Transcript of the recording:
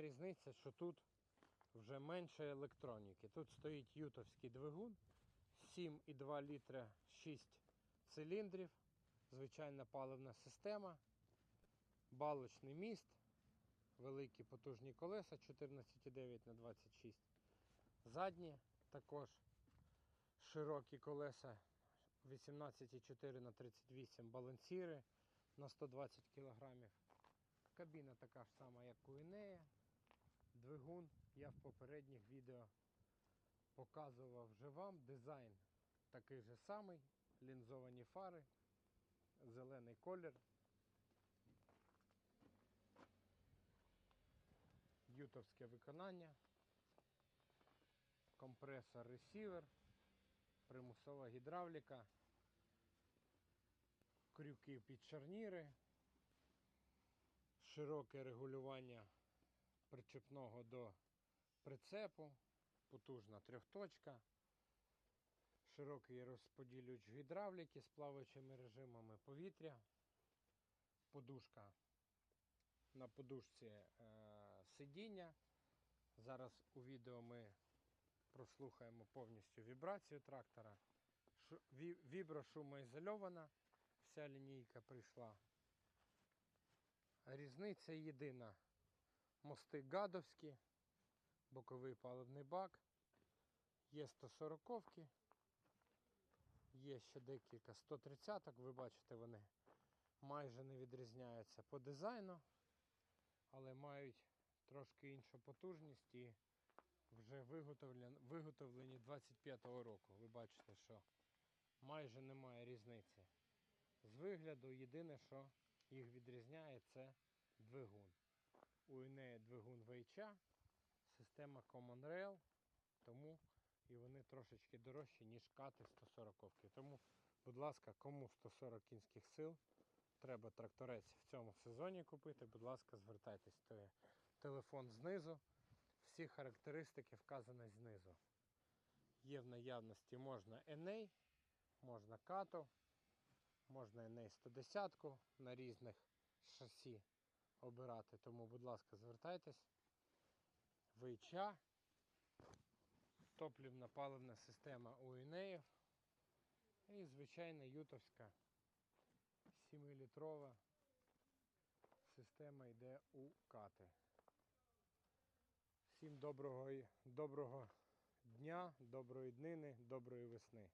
Різниця, що тут вже менше електроніки. Тут стоїть ютовський двигун, 7,2 літра, 6 циліндрів, звичайна паливна система, балочний міст, великі потужні колеса 14,9 на 26. Задні також широкі колеса 18,4 на 38 балансіри на 120 кг. Кабіна така ж сама, як у Інея. Двигун. Я в попередніх відео показував вже вам. Дизайн такий же самий, лінзовані фари, зелений колір. Ютовське виконання, компресор ресівер, примусова гідравліка, крюки під шарніри, широке регулювання причепного до прицепу, потужна трьохточка, широкий розподілювач гідравліки з плаваючими режимами повітря, подушка на подушці е, сидіння. Зараз у відео ми прослухаємо повністю вібрацію трактора. Шу- ві- Віброшумоізольована, вся лінійка прийшла. Різниця єдина. Мости гадовські, боковий паливний бак, є 140-ки, є ще декілька 130-ок, ви бачите, вони майже не відрізняються по дизайну, але мають трошки іншу потужність і вже виготовлені, виготовлені 25-го року. Ви бачите, що майже немає різниці. З вигляду єдине, що їх відрізняє, це двигун. У неї двигун VH, система Common Rail, тому і вони трошечки дорожчі, ніж кати 140 Тому, будь ласка, кому 140 кінських сил треба тракторець в цьому сезоні купити, будь ласка, звертайтесь. То є телефон знизу. Всі характеристики вказані знизу. Є в наявності можна NA, можна кату, можна NA 110 на різних шасі обирати. Тому, будь ласка, звертайтесь. Вича, топлівна паливна система у Інеїв і звичайна ютовська 7-літрова система йде у кати. Всім доброго, доброго дня, доброї днини, доброї весни.